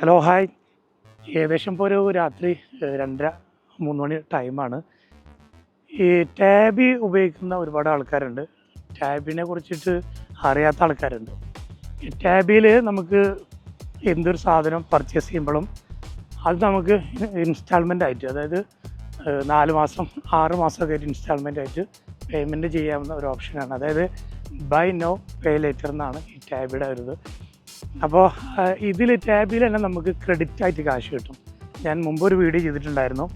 Hello hi ഏകദേശം ഇപ്പോൾ ഒരു രാത്രി രണ്ടര മൂന്ന് മണി ടൈമാണ്. ഈ ടാബി ഉപയോഗിക്കുന്ന ഒരുപാട് ആൾക്കാരുണ്ട്. ടാബിനെ കുറിച്ചിട്ട് അറിയാത്ത ആൾക്കാരുണ്ട്. ഈ ടാബിയിൽ നമുക്ക് എന്തൊരു സാധനം പർച്ചേസ് ചെയ്യുമ്പോഴും അത് നമുക്ക് ഇൻസ്റ്റാൾമെന്റ് ആയിട്ട് അതായത് നാല് മാസം ആറ് മാസമൊക്കെ ആയിട്ട് ഇൻസ്റ്റാൾമെന്റ് ആയിട്ട് പേയ്മെന്റ് ചെയ്യാവുന്ന ഒരു ഓപ്ഷനാണ് അതായത് ബൈ നോ പേ ലേറ്റർ എന്നാണ് ഈ ടാബിയുടെ ഒരു അപ്പോൾ ഇതിൽ ടാബിൽ തന്നെ നമുക്ക് ക്രെഡിറ്റ് ആയിട്ട് കാശ് കിട്ടും. ഞാൻ മുമ്പ് ഒരു വീഡിയോ ചെയ്തിട്ടുണ്ടായിരുന്നു.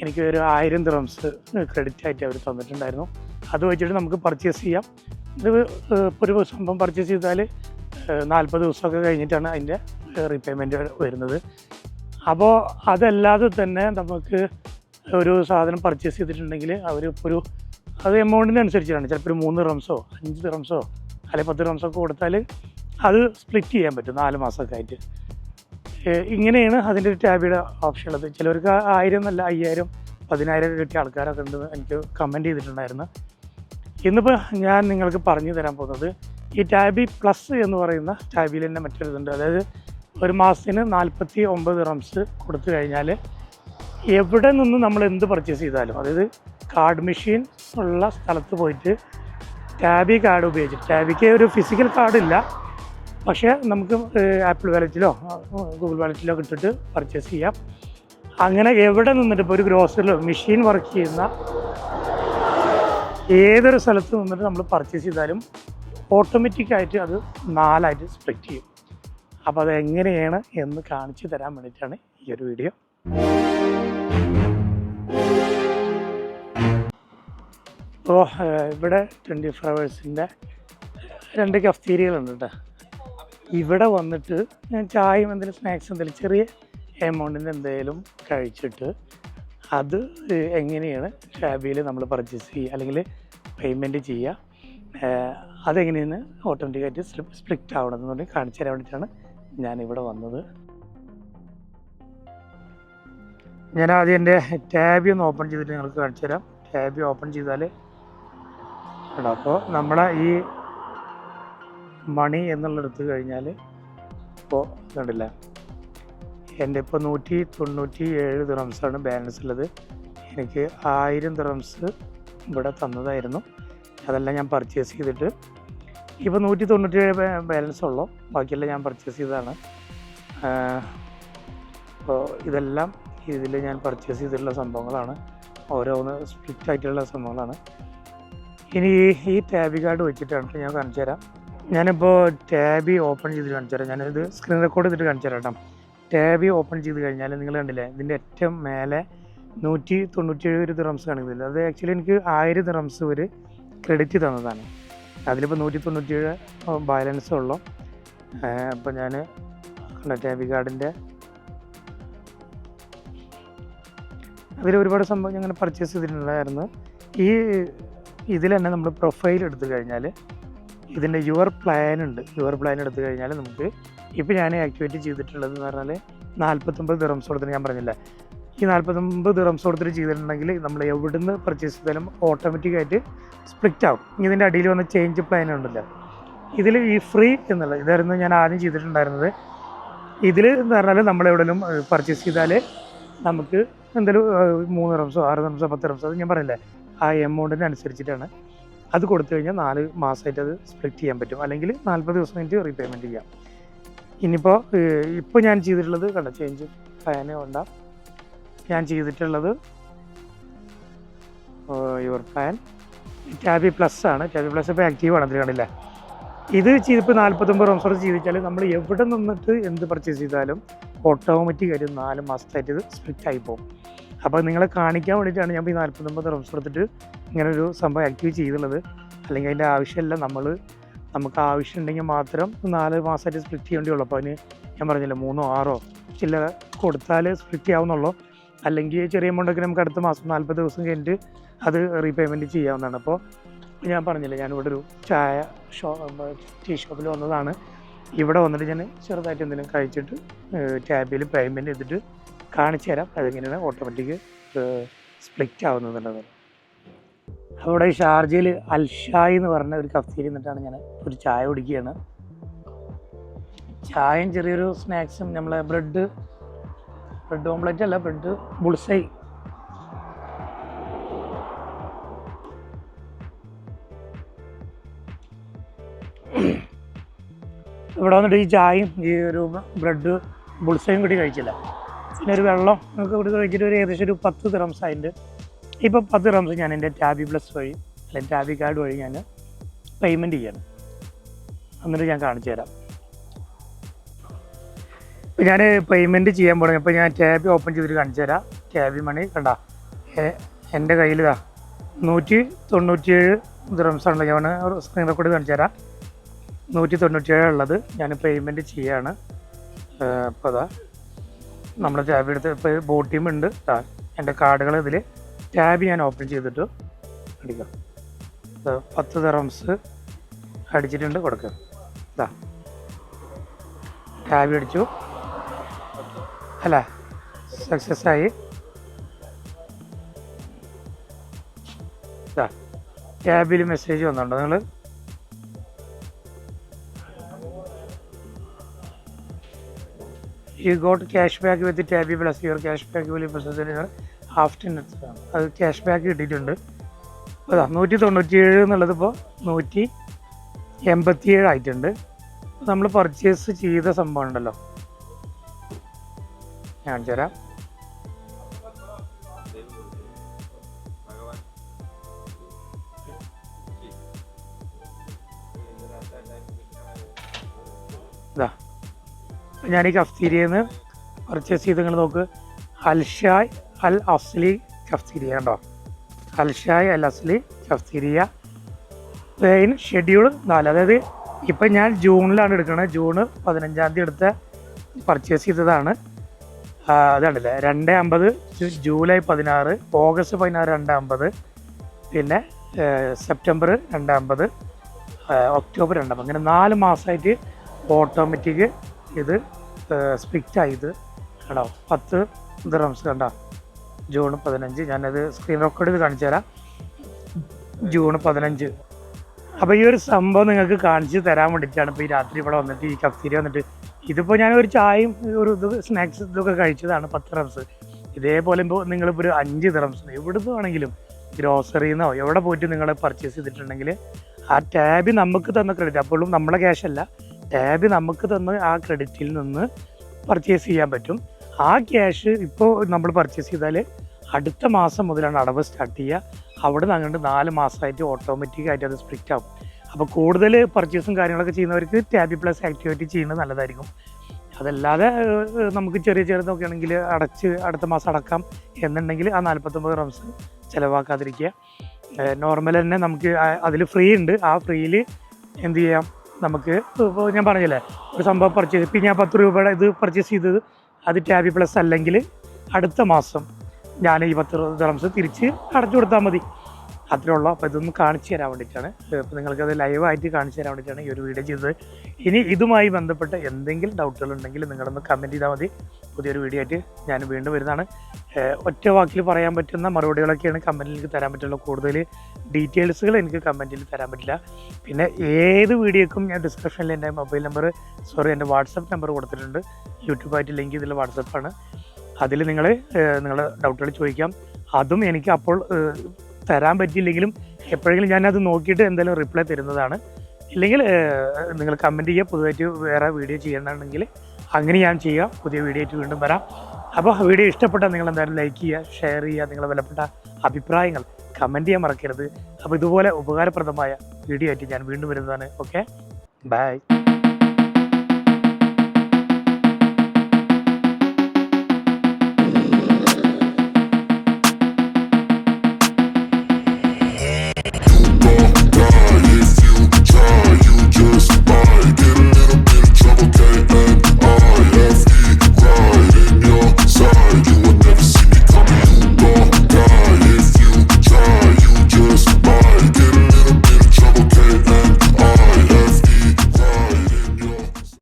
എനിക്ക് ഒരു ആയിരം ദിറംസ് ക്രെഡിറ്റ് ആയിട്ട് അവർ തന്നിട്ടുണ്ടായിരുന്നു. അത് വെച്ചിട്ട് നമുക്ക് പർച്ചേസ് ചെയ്യാം. ഇത് ഒരു സംഭവം പർച്ചേസ് ചെയ്താൽ നാൽപ്പത് ദിവസമൊക്കെ കഴിഞ്ഞിട്ടാണ് അതിന്റെ റീപേയ്മെന്റ് വരുന്നത്. അപ്പോൾ അതല്ലാതെ തന്നെ നമുക്ക് ഒരു സാധനം പർച്ചേസ് ചെയ്തിട്ടുണ്ടെങ്കിൽ അവർ ഇപ്പോൾ ഒരു അത് എമൗണ്ടിനനുസരിച്ചാണ് ചിലപ്പോൾ ഒരു മൂന്ന് റംസോ അഞ്ച് റംസോ അല്ലെങ്കിൽ പത്ത് റംസോ ഒക്കെ കൊടുത്താൽ അത് സ്പ്ലിറ്റ് ചെയ്യാൻ പറ്റും നാല് മാസമൊക്കെ ആയിട്ട് ഇങ്ങനെയാണ് അതിന്റെ ഒരു ടാബിയുടെ ഓപ്ഷൻ ഉള്ളത്. ചിലവർക്ക് ആയിരം എന്നല്ല അയ്യായിരം പതിനായിരം കിട്ടിയ ആൾക്കാരൊക്കെ ഉണ്ടെന്ന് എനിക്ക് കമന്റ് ചെയ്തിട്ടുണ്ടായിരുന്നു. ഇന്നിപ്പോൾ ഞാൻ നിങ്ങൾക്ക് പറഞ്ഞു തരാൻ പോകുന്നത് ഈ ടാബി പ്ലസ് എന്ന് പറയുന്ന ടാബിയിൽ തന്നെ മറ്റൊരു ഇതുണ്ട്. അതായത് ഒരു മാസത്തിന് നാൽപ്പത്തി ഒമ്പത് റംസ് കൊടുത്തു കഴിഞ്ഞാൽ എവിടെ നിന്ന് നമ്മൾ എന്ത് പർച്ചേസ് ചെയ്താലും അതായത് കാർഡ് മെഷീൻ ഉള്ള സ്ഥലത്ത് പോയിട്ട് ടാബി കാർഡ് ഉപയോഗിച്ച് ടാബിക്ക് ഒരു ഫിസിക്കൽ കാർഡില്ല പക്ഷേ നമുക്ക് ആപ്പിൾ വാലറ്റിലോ ഗൂഗിൾ വാലറ്റിലോ ഇട്ടിട്ട് പർച്ചേസ് ചെയ്യാം. അങ്ങനെ എവിടെ നിന്നിട്ട് ഇപ്പോൾ ഒരു ഗ്രോസറിലോ മെഷീൻ വർക്ക് ചെയ്യുന്ന ഏതൊരു സ്ഥലത്ത് നിന്നിട്ട് നമ്മൾ പർച്ചേസ് ചെയ്താലും ഓട്ടോമാറ്റിക്കായിട്ട് അത് നാലായിട്ട് സ്പ്ലിറ്റ് ചെയ്യും. അപ്പോൾ അത് എങ്ങനെയാണ് എന്ന് കാണിച്ചു തരാൻ വേണ്ടിയിട്ടാണ് ഈ ഒരു വീഡിയോ. ഇപ്പോൾ ഇവിടെ ട്വന്റി ഫോർ അവേഴ്സിന്റെ രണ്ട് കഫ്തീരികളുണ്ട് കേട്ടോ. ഇവിടെ വന്നിട്ട് ഞാൻ ചായയും എന്തെങ്കിലും സ്നാക്സ് എന്തെങ്കിലും ചെറിയ എമൗണ്ടിന്റെ എന്തെങ്കിലും കഴിച്ചിട്ട് അത് എങ്ങനെയാണ് ഷാബിയിൽ നമ്മൾ പർച്ചേസ് ചെയ്യുക അല്ലെങ്കിൽ പേയ്മെന്റ് ചെയ്യുക അതെങ്ങനെയെന്ന് ഓട്ടോമാറ്റിക്കായിട്ട് സ്പ്ലിറ്റ് ആവണമെന്ന് പറഞ്ഞ് കാണിച്ചു തരാൻ വേണ്ടിയിട്ടാണ് ഞാനിവിടെ വന്നത്. ഞാൻ ആദ്യം എന്റെ ടാബി ഒന്ന് ഓപ്പൺ ചെയ്തിട്ട് നിങ്ങൾക്ക് കാണിച്ചു തരാം. ടാബി ഓപ്പൺ ചെയ്താൽ അപ്പോൾ നമ്മുടെ ഈ മണി എന്നുള്ളെടുത്ത് കഴിഞ്ഞാൽ ഇപ്പോൾ കണ്ടില്ല? എന്റെ ഇപ്പോൾ നൂറ്റി തൊണ്ണൂറ്റി ഏഴ് ദിറംസാണ് ബാലൻസ് ഉള്ളത് എനിക്ക് ആയിരം ദിറംസ് ഇവിടെ തന്നതായിരുന്നു. അതെല്ലാം ഞാൻ പർച്ചേസ് ചെയ്തിട്ട് ഇപ്പോൾ നൂറ്റി തൊണ്ണൂറ്റി ഏഴ് ബാലൻസ് ഉള്ളൂ. ബാക്കിയെല്ലാം ഞാൻ പർച്ചേസ് ചെയ്തതാണ്. അപ്പോൾ ഇതെല്ലാം ഇതിൽ ഞാൻ പർച്ചേസ് ചെയ്തിട്ടുള്ള സംഭവങ്ങളാണ്. ഓരോന്ന് സ്പ്ലിറ്റ് ആയിട്ടുള്ള സംഭവങ്ങളാണ്. ഇനി ഈ ടാബി കാർഡ് വെച്ചിട്ടാണ് ഞാൻ കാണിച്ചു തരാം ഞാനിപ്പോൾ ടാബി ഓപ്പൺ ചെയ്ത് കാണിച്ചു തരാം. ഞാനിത് സ്ക്രീൻ റെക്കോർഡ് ചെയ്തിട്ട് കാണിച്ചു തരാം ടാബി ഓപ്പൺ ചെയ്ത് കഴിഞ്ഞാൽ നിങ്ങൾ കണ്ടില്ലേ ഇതിന്റെ ഏറ്റവും മേലെ നൂറ്റി തൊണ്ണൂറ്റി ഏഴ് ദിറംസ് കാണിക്കുന്നില്ല? അത് ആക്ച്വലി എനിക്ക് ആയിരം ദിറംസ് ഒരു ക്രെഡിറ്റ് തന്നതാണ്. അതിലിപ്പോൾ നൂറ്റി തൊണ്ണൂറ്റി ഏഴ് ബാലൻസ് ഉള്ളു അപ്പോൾ ഞാൻ ടാബി കാർഡിന്റെ അതിൽ ഒരുപാട് സംഭവം ഞങ്ങൾ പർച്ചേസ് ചെയ്തിട്ടുണ്ടായിരുന്നു ഈ ഇതിൽ തന്നെ നമ്മൾ പ്രൊഫൈൽ എടുത്തു കഴിഞ്ഞാൽ ഇതിന്റെ യുവർ പ്ലാൻ ഉണ്ട്. യുവർ പ്ലാൻ എടുത്തു കഴിഞ്ഞാൽ നമുക്ക് ഇപ്പോൾ ഞാൻ ആക്ടിവേറ്റ് ചെയ്തിട്ടുള്ളത് എന്ന് പറഞ്ഞാൽ നാൽപ്പത്തൊമ്പത് ദിറംസ് കൊടുത്തിട്ട് ഞാൻ പറഞ്ഞില്ല? ഈ നാൽപ്പത്തൊമ്പത് ദിറംസ് കൊടുത്തിട്ട് ചെയ്തിട്ടുണ്ടെങ്കിൽ നമ്മൾ എവിടുന്ന് പർച്ചേസ് ചെയ്താലും ഓട്ടോമാറ്റിക്കായിട്ട് സ്പ്ലിറ്റ് ആവും. ഇതിന്റെ അടിയിൽ വന്ന ചേഞ്ച് പ്ലാൻ ഉണ്ടല്ലോ. ഇതിൽ ഈ ഫ്രീ എന്നുള്ളത് ഇതായിരുന്നു ഞാൻ ആദ്യം ചെയ്തിട്ടുണ്ടായിരുന്നത്. ഇതിൽ എന്ന് പറഞ്ഞാൽ നമ്മൾ എവിടെയും പർച്ചേസ് ചെയ്താൽ നമുക്ക് എന്തെങ്കിലും മൂന്ന് റംസോ ആറ് റംസോ പത്ത് റംസോ അത് ഞാൻ പറഞ്ഞില്ലേ? ആ എമൗണ്ടിന് അനുസരിച്ചിട്ടാണ് അത് കൊടുത്തു കഴിഞ്ഞാൽ നാല് മാസമായിട്ട് അത് സ്പ്ലിറ്റ് ചെയ്യാൻ പറ്റും. അല്ലെങ്കിൽ നാൽപ്പത് ദിവസം കഴിഞ്ഞിട്ട് റീപേയ്മെന്റ് ചെയ്യാം. ഇനിയിപ്പോൾ ഇപ്പോൾ ഞാൻ ചെയ്തിട്ടുള്ളത് കണ്ട ചേഞ്ച് പ്ലാന് കൊണ്ട. ഞാൻ ചെയ്തിട്ടുള്ളത് യുവർ ഫാൻ ടാബി പ്ലസ് ആണ്. ടാബി പ്ലസ് ഇപ്പോൾ ആക്റ്റീവ് ആണ് അതിൽ കണ്ടില്ലേ? ഇത് ചെയ്തിപ്പോൾ നാൽപ്പത്തൊമ്പത് റംസോട് ചെയ്തിച്ചാൽ നമ്മൾ എവിടെ നിന്നിട്ട് എന്ത് പർച്ചേസ് ചെയ്താലും ഓട്ടോമാറ്റിക് ആയിട്ട് നാല് മാസത്തായിട്ട് ഇത് സ്പ്ലിറ്റ് ആയി പോകും. അപ്പോൾ നിങ്ങളെ കാണിക്കാൻ വേണ്ടിയിട്ടാണ് ഞാൻ ഈ നാൽപ്പത്തൊമ്പത് റംസ് എടുത്തിട്ട് ഇങ്ങനെ ഒരു സംഭവം ആക്റ്റീവ് ചെയ്തുള്ളത് അല്ലെങ്കിൽ അതിന്റെ ആവശ്യമില്ല നമ്മൾ നമുക്ക് ആവശ്യമുണ്ടെങ്കിൽ മാത്രം നാല് മാസമായിട്ട് സ്പ്ലിറ്റ് ചെയ്യേണ്ടിയുള്ളൂ അപ്പോൾ അതിന് ഞാൻ പറഞ്ഞില്ല മൂന്നോ ആറോ ചില കൊടുത്താൽ സ്പ്ലിറ്റ് ആവുന്നുള്ളൂ അല്ലെങ്കിൽ ചെറിയ എമൗണ്ടൊക്കെ നമുക്ക് അടുത്ത മാസം നാൽപ്പത് ദിവസം കഴിഞ്ഞിട്ട് അത് റീപേയ്മെന്റ് ചെയ്യാവുന്നതാണ്. അപ്പോൾ ഞാൻ പറഞ്ഞില്ല ഞാനിവിടെ ഒരു ചായ ഷോ ടീ ഷോപ്പിൽ വന്നതാണ്. ഇവിടെ വന്നിട്ട് ഞാൻ ചെറുതായിട്ട് എന്തെങ്കിലും കഴിച്ചിട്ട് ടാബിൽ പേയ്മെന്റ് ചെയ്തിട്ട് കാണിച്ചു തരാം. അതെങ്ങനെയാണ് ഓട്ടോമാറ്റിക് സ്പ്ലിറ്റ് ആവുന്നതുള്ളത് അവിടെ ഷാർജയിൽ അൽഷായി എന്ന് പറഞ്ഞ ഒരു കഫ്തീരി നിന്നിട്ടാണ് ഞാൻ ഒരു ചായ കുടിക്കുകയാണ്. ചായയും ചെറിയൊരു സ്നാക്സും നമ്മളെ ബ്രെഡ് ബ്രെഡ് ഓംലെറ്റ് അല്ല ബ്രെഡ് ബുൾസൈ ഇവിടെ വന്നിട്ട് ഈ ചായയും ഈ ഒരു ബ്രെഡ് ബുൾസയും കൂടി കഴിച്ചില്ല. പിന്നെ ഒരു വെള്ളം നമുക്ക് ഇവിടെ കഴിച്ചിട്ട് ഒരു ഏകദേശം ഒരു പത്ത് ദിറംസ് അതിന്റെ ഇപ്പം പത്ത് റംസ് ഞാൻ എന്റെ ടാബി പ്ലസ് വഴി അല്ലെങ്കിൽ ടാബി കാർഡ് വഴി ഞാൻ പേയ്മെന്റ് ചെയ്യണം. എന്നിട്ട് ഞാൻ കാണിച്ചു തരാം. ഇപ്പം ഞാൻ പേയ്മെന്റ് ചെയ്യാൻ പോകണം അപ്പോൾ ഞാൻ ടാബ് ഓപ്പൺ ചെയ്തിട്ട് കാണിച്ചു തരാം. ടാബി മണി കണ്ട എന്റെ കയ്യിൽ ഇതാ നൂറ്റി തൊണ്ണൂറ്റിയേഴ് ദിറംസാണല്ലോ ഞാൻ സ്ക്രീൻ റെക്കോർഡ് കാണിച്ചു തരാം. നൂറ്റി തൊണ്ണൂറ്റിയേഴ് ഉള്ളത് ഞാൻ പേയ്മെന്റ് ചെയ്യാണ്. അപ്പോൾ അതാ നമ്മുടെ ടാബ് എടുത്ത് ഇപ്പോൾ ബോട്ട് ടീം ഉണ്ട്. എന്റെ കാർഡുകൾ ഇതിൽ ടാബ് ഞാൻ ഓപ്പൺ ചെയ്തിട്ട് അടിക്കാം പത്ത് തെറംസ് അടിച്ചിട്ടുണ്ട് കൊടുക്കുക. ഇതാ ടാബ് അടിച്ചു. അല്ല സക്സസ് ആയി. ടാബിൽ മെസ്സേജ് വന്നിട്ടുണ്ട്. നിങ്ങൾ you got cash back with Tabby plus your cash back വലിയ പ്രൊസസ്സിന് ഹാഫ് ടെൻ അത് ക്യാഷ് ബാക്ക് കിട്ടിയിട്ടുണ്ട്. അതാ നൂറ്റി തൊണ്ണൂറ്റിയേഴ് എന്നുള്ളത് ഇപ്പോൾ നൂറ്റി എൺപത്തിയേഴ് ആയിട്ടുണ്ട്. നമ്മൾ പർച്ചേസ് ചെയ്ത സംഭവം ഉണ്ടല്ലോ. ഞാൻ തരാം. ഇതാ. ഞാൻ ഈ കഫ്തീരിയയിൽ നിന്ന് പർച്ചേസ് ചെയ്ത് നിങ്ങൾ നോക്ക്. അൽഷായ് അൽ അസ്ലി കഫ്തീരിയ കണ്ടോ? അൽഷായ് Al Asli cafeteria in schedule നാല്. അതായത് ഇപ്പം ഞാൻ ജൂണിലാണ് എടുക്കുന്നത് ജൂൺ പതിനഞ്ചാം തീയതി എടുത്ത പർച്ചേസ് ചെയ്തതാണ്. അതാണല്ലേ രണ്ട് അമ്പത് ജൂലൈ പതിനാറ് ഓഗസ്റ്റ് പതിനാറ് രണ്ട് അമ്പത് പിന്നെ സെപ്റ്റംബർ രണ്ട് അമ്പത് ഒക്ടോബർ രണ്ട് അങ്ങനെ നാല് മാസമായിട്ട് ഓട്ടോമാറ്റിക് ഇത് സ്പ്ലിറ്റ് ആയത് കണ്ടോ? പത്ത് ദിറംസ് കണ്ടോ? ജൂൺ പതിനഞ്ച്. ഞാനത് സ്ക്രീൻ റെക്കോർഡ് ചെയ്ത് കാണിച്ചു തരാം. ജൂൺ പതിനഞ്ച്. അപ്പോൾ ഈ ഒരു സംഭവം നിങ്ങൾക്ക് കാണിച്ച് തരാൻ വേണ്ടിയിട്ടാണ് ഇപ്പോൾ ഈ രാത്രി ഇവിടെ വന്നിട്ട് ഈ കഫ്തീരി വന്നിട്ട് ഇതിപ്പോൾ ഞാൻ ഒരു ചായയും ഒരു ഇത് സ്നാക്സ് ഇതൊക്കെ കഴിച്ചതാണ് പത്ത് റംസ് ഇതേപോലെ ഇപ്പോൾ നിങ്ങളിപ്പോൾ ഒരു അഞ്ച് റംസ് എവിടുന്ന് വേണമെങ്കിലും ഗ്രോസറിന്നോ എവിടെ പോയിട്ട് നിങ്ങൾ പർച്ചേസ് ചെയ്തിട്ടുണ്ടെങ്കിൽ ആ ടാബ് നമുക്ക് തന്ന ക്രെഡിറ്റ് അപ്പോഴും നമ്മളെ ക്യാഷ് അല്ല. ടാബ് നമുക്ക് തന്ന ആ ക്രെഡിറ്റിൽ നിന്ന് പർച്ചേസ് ചെയ്യാൻ പറ്റും. ആ ക്യാഷ് ഇപ്പോൾ നമ്മൾ പർച്ചേസ് ചെയ്താൽ അടുത്ത മാസം മുതലാണ് അടവ് സ്റ്റാർട്ട് ചെയ്യുക. അവിടെ നിന്ന് അങ്ങോട്ട് നാല് മാസമായിട്ട് ഓട്ടോമാറ്റിക് ആയിട്ട് അത് സ്പ്ലിറ്റ് ആവും. അപ്പോൾ കൂടുതൽ പർച്ചേസും കാര്യങ്ങളൊക്കെ ചെയ്യുന്നവർക്ക് ടാബി പ്ലസ് ആക്ടിവിറ്റി ചെയ്യുന്നത് നല്ലതായിരിക്കും. അതല്ലാതെ നമുക്ക് ചെറിയ ചെറുതൊക്കെ ആണെങ്കിൽ അടച്ച് അടുത്ത മാസം അടക്കാം എന്നുണ്ടെങ്കിൽ ആ നാൽപ്പത്തൊമ്പത് റംസ് ചിലവാക്കാതിരിക്കുക. നോർമൽ തന്നെ നമുക്ക് അതിൽ ഫ്രീ ഉണ്ട്. ആ ഫ്രീയിൽ എന്ത് ചെയ്യാം? നമുക്ക് ഇപ്പോൾ ഞാൻ പറഞ്ഞില്ലേ ഒരു സംഭവം പർച്ചേസ് ഇപ്പം ഞാൻ പത്ത് രൂപയുടെ ഇത് പർച്ചേസ് ചെയ്തത് അത് ടാബി പ്ലസ് അല്ലെങ്കിൽ അടുത്ത മാസം ഞാൻ ഈ പത്ത് റംസ് തിരിച്ച് അടച്ചു കൊടുത്താൽ മതി. അത്രേ ഉള്ളൂ. അപ്പോൾ ഇതൊന്ന് കാണിച്ചു തരാൻ വേണ്ടിയിട്ടാണ്. ഇപ്പോൾ നിങ്ങൾക്കത് ലൈവായിട്ട് കാണിച്ചു തരാൻ വേണ്ടിയിട്ടാണ് ഈ ഒരു വീഡിയോ ചെയ്തത്. ഇനി ഇതുമായി ബന്ധപ്പെട്ട് എന്തെങ്കിലും ഡൗട്ടുകൾ ഉണ്ടെങ്കിൽ നിങ്ങളൊന്ന് കമന്റ് ചെയ്താൽ മതി. പുതിയൊരു വീഡിയോ ആയിട്ട് ഞാൻ വീണ്ടും വരുന്നതാണ്. ഒറ്റ വാക്കിൽ പറയാൻ പറ്റുന്ന മറുപടികളൊക്കെയാണ് കമന്റിൽ എനിക്ക് തരാൻ പറ്റുള്ളൂ. കൂടുതൽ ഡീറ്റെയിൽസുകൾ എനിക്ക് കമന്റിൽ തരാൻ പറ്റില്ല. പിന്നെ ഏത് വീഡിയോക്കും ഞാൻ ഡിസ്ക്രിപ്ഷനിൽ എന്റെ മൊബൈൽ നമ്പർ സോറി എന്റെ വാട്സപ്പ് നമ്പർ കൊടുത്തിട്ടുണ്ട്. യൂട്യൂബായിട്ട് ലിങ്ക് ഇതിൽ വാട്സപ്പാണ് അതിൽ നിങ്ങൾ നിങ്ങളുടെ ഡൗട്ടുകൾ ചോദിക്കാം. അതും എനിക്ക് അപ്പോൾ തരാൻ പറ്റിയില്ലെങ്കിലും എപ്പോഴെങ്കിലും ഞാനത് നോക്കിയിട്ട് എന്തെങ്കിലും റിപ്ലൈ തരുന്നതാണ്. ഇല്ലെങ്കിൽ നിങ്ങൾ കമന്റ് ചെയ്യുക പുതുതായിട്ട് വേറെ വീഡിയോ ചെയ്യണമെങ്കിൽ അങ്ങനെ ഞാൻ ചെയ്യാം പുതിയ വീഡിയോ വീണ്ടും വരാം. അപ്പോൾ വീഡിയോ ഇഷ്ടപ്പെട്ടാൽ നിങ്ങൾ എന്തായാലും ലൈക്ക് ചെയ്യുക ഷെയർ ചെയ്യുക നിങ്ങളുടെ വിലപ്പെട്ട അഭിപ്രായങ്ങൾ കമന്റ് ചെയ്യാൻ മറക്കരുത്. അപ്പോൾ ഇതുപോലെ ഉപകാരപ്രദമായ വീഡിയോ ആയിട്ട് ഞാൻ വീണ്ടും വരുന്നതാണ്. Okay bye